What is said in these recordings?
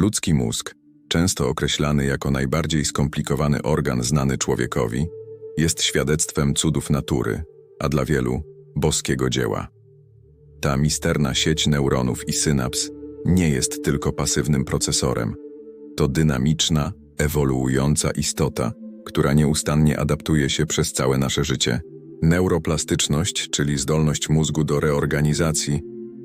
Ludzki mózg, często określany jako najbardziej skomplikowany organ znany człowiekowi, jest świadectwem cudów natury, a dla wielu boskiego dzieła. Ta misterna sieć neuronów i synaps nie jest tylko pasywnym procesorem. To dynamiczna, ewoluująca istota, która nieustannie adaptuje się przez całe nasze życie. Neuroplastyczność, czyli zdolność mózgu do reorganizacji,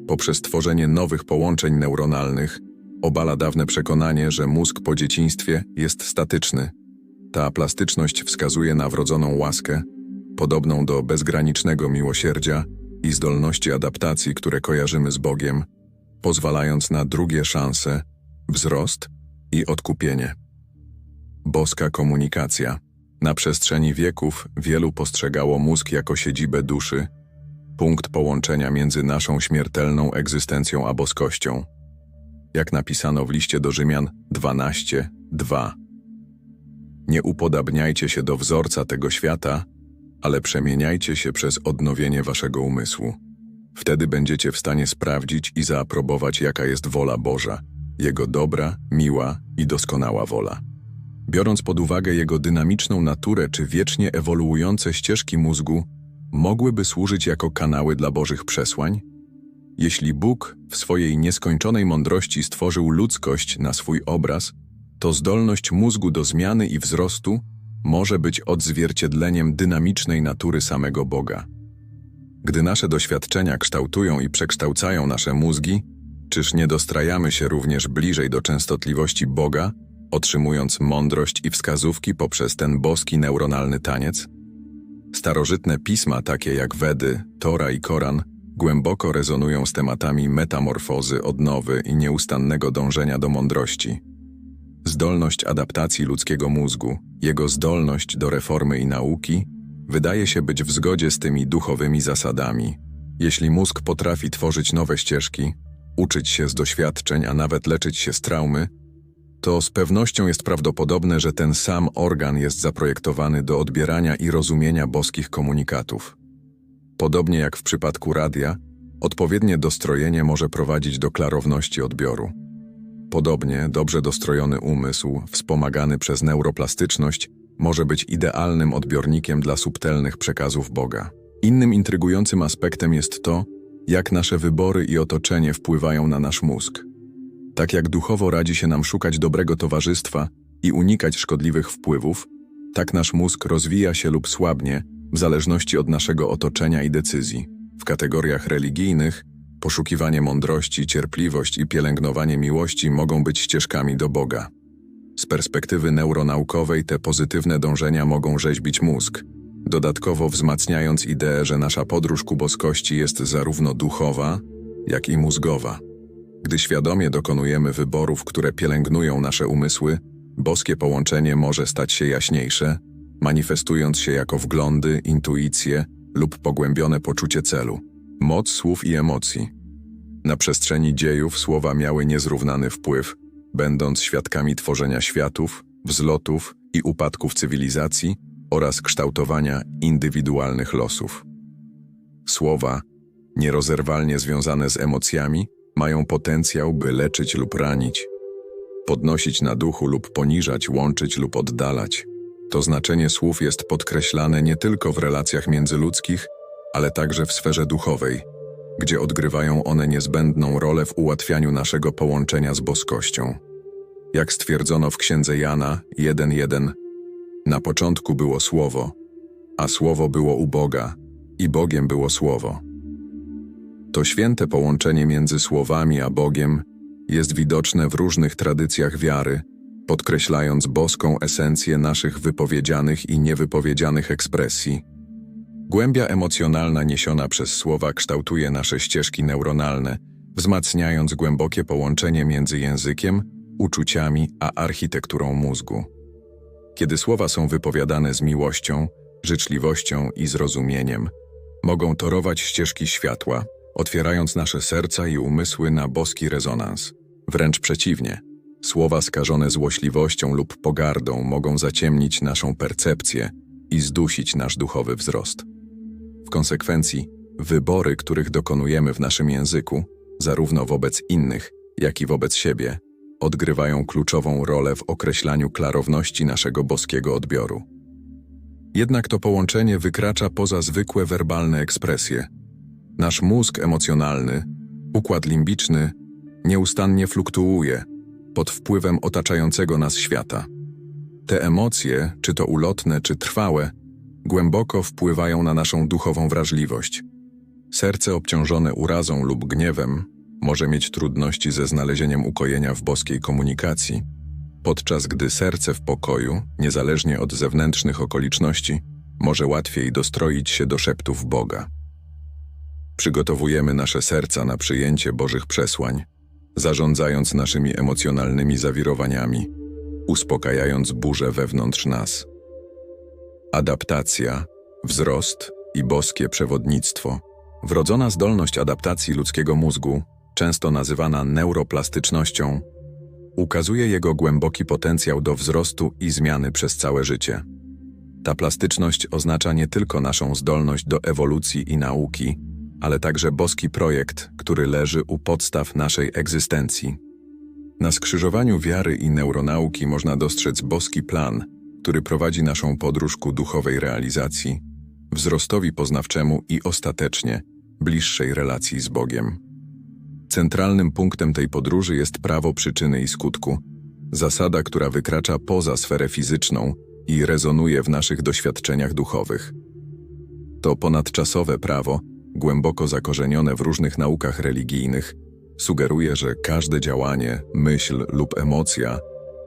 poprzez tworzenie nowych połączeń neuronalnych, obala dawne przekonanie, że mózg po dzieciństwie jest statyczny. Ta plastyczność wskazuje na wrodzoną łaskę, podobną do bezgranicznego miłosierdzia i zdolności adaptacji, które kojarzymy z Bogiem, pozwalając na drugie szanse, wzrost i odkupienie. Boska komunikacja. Na przestrzeni wieków wielu postrzegało mózg jako siedzibę duszy, punkt połączenia między naszą śmiertelną egzystencją a boskością. Jak napisano w liście do Rzymian 12:2. Nie upodabniajcie się do wzorca tego świata, ale przemieniajcie się przez odnowienie waszego umysłu. Wtedy będziecie w stanie sprawdzić i zaaprobować, jaka jest wola Boża, Jego dobra, miła i doskonała wola. Biorąc pod uwagę jego dynamiczną naturę czy wiecznie ewoluujące ścieżki mózgu, mogłyby służyć jako kanały dla Bożych przesłań? Jeśli Bóg w swojej nieskończonej mądrości stworzył ludzkość na swój obraz, to zdolność mózgu do zmiany i wzrostu może być odzwierciedleniem dynamicznej natury samego Boga. Gdy nasze doświadczenia kształtują i przekształcają nasze mózgi, czyż nie dostrajamy się również bliżej do częstotliwości Boga, otrzymując mądrość i wskazówki poprzez ten boski neuronalny taniec? Starożytne pisma takie jak Wedy, Tora i Koran głęboko rezonują z tematami metamorfozy, odnowy i nieustannego dążenia do mądrości. Zdolność adaptacji ludzkiego mózgu, jego zdolność do reformy i nauki, wydaje się być w zgodzie z tymi duchowymi zasadami. Jeśli mózg potrafi tworzyć nowe ścieżki, uczyć się z doświadczeń, a nawet leczyć się z traumy, to z pewnością jest prawdopodobne, że ten sam organ jest zaprojektowany do odbierania i rozumienia boskich komunikatów. Podobnie jak w przypadku radia, odpowiednie dostrojenie może prowadzić do klarowności odbioru. Podobnie dobrze dostrojony umysł, wspomagany przez neuroplastyczność, może być idealnym odbiornikiem dla subtelnych przekazów Boga. Innym intrygującym aspektem jest to, jak nasze wybory i otoczenie wpływają na nasz mózg. Tak jak duchowo radzi się nam szukać dobrego towarzystwa i unikać szkodliwych wpływów, tak nasz mózg rozwija się lub słabnie w zależności od naszego otoczenia i decyzji. W kategoriach religijnych poszukiwanie mądrości, cierpliwość i pielęgnowanie miłości mogą być ścieżkami do Boga. Z perspektywy neuronaukowej te pozytywne dążenia mogą rzeźbić mózg, dodatkowo wzmacniając ideę, że nasza podróż ku boskości jest zarówno duchowa, jak i mózgowa. Gdy świadomie dokonujemy wyborów, które pielęgnują nasze umysły, boskie połączenie może stać się jaśniejsze, manifestując się jako wglądy, intuicje lub pogłębione poczucie celu. Moc słów i emocji. Na przestrzeni dziejów słowa miały niezrównany wpływ, będąc świadkami tworzenia światów, wzlotów i upadków cywilizacji oraz kształtowania indywidualnych losów. Słowa, nierozerwalnie związane z emocjami, mają potencjał, by leczyć lub ranić, podnosić na duchu lub poniżać, łączyć lub oddalać. To znaczenie słów jest podkreślane nie tylko w relacjach międzyludzkich, ale także w sferze duchowej, gdzie odgrywają one niezbędną rolę w ułatwianiu naszego połączenia z boskością. Jak stwierdzono w księdze Jana 1:1, na początku było Słowo, a Słowo było u Boga, i Bogiem było Słowo. To święte połączenie między słowami a Bogiem jest widoczne w różnych tradycjach wiary, podkreślając boską esencję naszych wypowiedzianych i niewypowiedzianych ekspresji. Głębia emocjonalna niesiona przez słowa kształtuje nasze ścieżki neuronalne, wzmacniając głębokie połączenie między językiem, uczuciami a architekturą mózgu. Kiedy słowa są wypowiadane z miłością, życzliwością i zrozumieniem, mogą torować ścieżki światła, otwierając nasze serca i umysły na boski rezonans. Wręcz przeciwnie, słowa skażone złośliwością lub pogardą mogą zaciemnić naszą percepcję i zdusić nasz duchowy wzrost. W konsekwencji, wybory, których dokonujemy w naszym języku, zarówno wobec innych, jak i wobec siebie, odgrywają kluczową rolę w określaniu klarowności naszego boskiego odbioru. Jednak to połączenie wykracza poza zwykłe werbalne ekspresje. Nasz mózg emocjonalny, układ limbiczny, nieustannie fluktuuje pod wpływem otaczającego nas świata. Te emocje, czy to ulotne, czy trwałe, głęboko wpływają na naszą duchową wrażliwość. Serce obciążone urazą lub gniewem może mieć trudności ze znalezieniem ukojenia w boskiej komunikacji, podczas gdy serce w pokoju, niezależnie od zewnętrznych okoliczności, może łatwiej dostroić się do szeptów Boga. Przygotowujemy nasze serca na przyjęcie Bożych przesłań, zarządzając naszymi emocjonalnymi zawirowaniami, uspokajając burzę wewnątrz nas. Adaptacja, wzrost i boskie przewodnictwo. Wrodzona zdolność adaptacji ludzkiego mózgu, często nazywana neuroplastycznością, ukazuje jego głęboki potencjał do wzrostu i zmiany przez całe życie. Ta plastyczność oznacza nie tylko naszą zdolność do ewolucji i nauki, ale także boski projekt, który leży u podstaw naszej egzystencji. Na skrzyżowaniu wiary i neuronauki można dostrzec boski plan, który prowadzi naszą podróż ku duchowej realizacji, wzrostowi poznawczemu i ostatecznie bliższej relacji z Bogiem. Centralnym punktem tej podróży jest prawo przyczyny i skutku, zasada, która wykracza poza sferę fizyczną i rezonuje w naszych doświadczeniach duchowych. To ponadczasowe prawo, głęboko zakorzenione w różnych naukach religijnych, sugeruje, że każde działanie, myśl lub emocja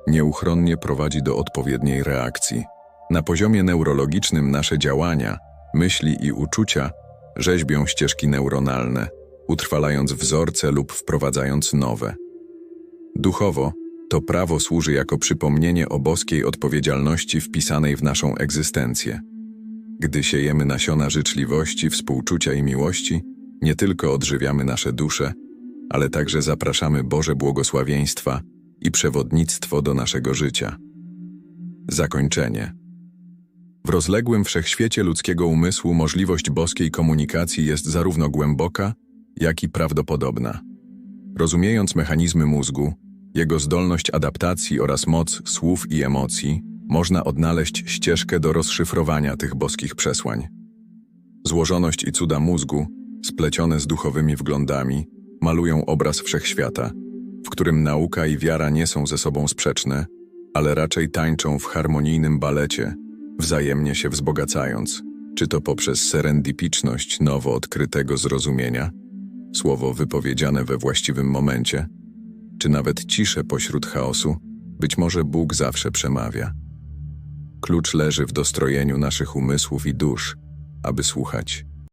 nieuchronnie prowadzi do odpowiedniej reakcji. Na poziomie neurologicznym nasze działania, myśli i uczucia rzeźbią ścieżki neuronalne, utrwalając wzorce lub wprowadzając nowe. Duchowo, to prawo służy jako przypomnienie o boskiej odpowiedzialności wpisanej w naszą egzystencję. Gdy siejemy nasiona życzliwości, współczucia i miłości, nie tylko odżywiamy nasze dusze, ale także zapraszamy Boże błogosławieństwa i przewodnictwo do naszego życia. Zakończenie. W rozległym wszechświecie ludzkiego umysłu możliwość boskiej komunikacji jest zarówno głęboka, jak i prawdopodobna. Rozumiejąc mechanizmy mózgu, jego zdolność adaptacji oraz moc słów i emocji, można odnaleźć ścieżkę do rozszyfrowania tych boskich przesłań. Złożoność i cuda mózgu, splecione z duchowymi wglądami, malują obraz wszechświata, w którym nauka i wiara nie są ze sobą sprzeczne, ale raczej tańczą w harmonijnym balecie, wzajemnie się wzbogacając, czy to poprzez serendipiczność nowo odkrytego zrozumienia, słowo wypowiedziane we właściwym momencie, czy nawet ciszę pośród chaosu, być może Bóg zawsze przemawia. Klucz leży w dostrojeniu naszych umysłów i dusz, aby słuchać